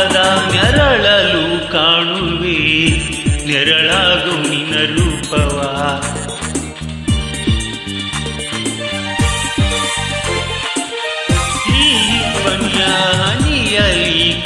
ಮೋಡದ ನೆರಳಲು ಕಾಣುವೆ. ನೆರಳಾಗು ನಿನ್ನ ರೂಪವ. ಈ ಬನ್ಯ ಹನಿಯಲಿ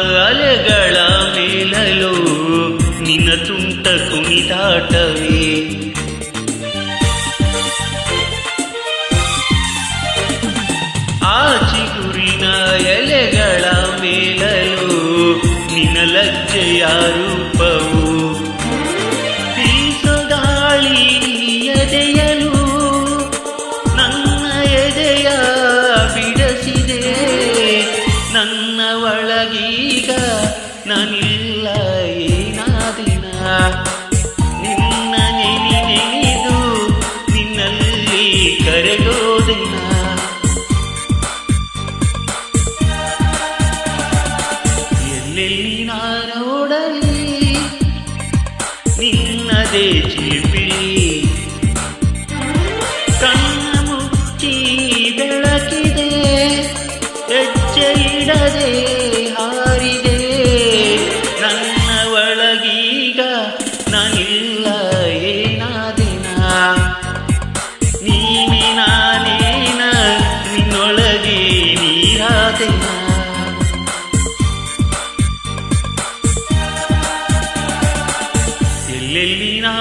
ಅಲೆಗಳ ಮೇಲಲು ನಿನ್ನ ತುಂಟ ಕುಣಿದಾಟವೇ? ಆ ಚಿಗುರಿನ ಎಲೆಗಳ ಮೇಲಲು ನಿನ್ನ ಲಜ್ಜೆಯ ರೂಪವು ನಾನಿಲ್ಲ ಏನಾದಿನ ನಿನ್ನ ನೆನಿ ನೆನೆದು ನಿನ್ನಲ್ಲಿ ಕರೆಗೋದಿನ ಎಲ್ಲೆಲ್ಲಿ ನಾ ನೋಡಲಿ ನಿನ್ನದೇ ಚಿಲಿಪಿಲಿ ನಿನ್ನೊಳಗೆ ನೀರಾದೆನ ಎಲ್ಲೆಲ್ಲಿ ನಾ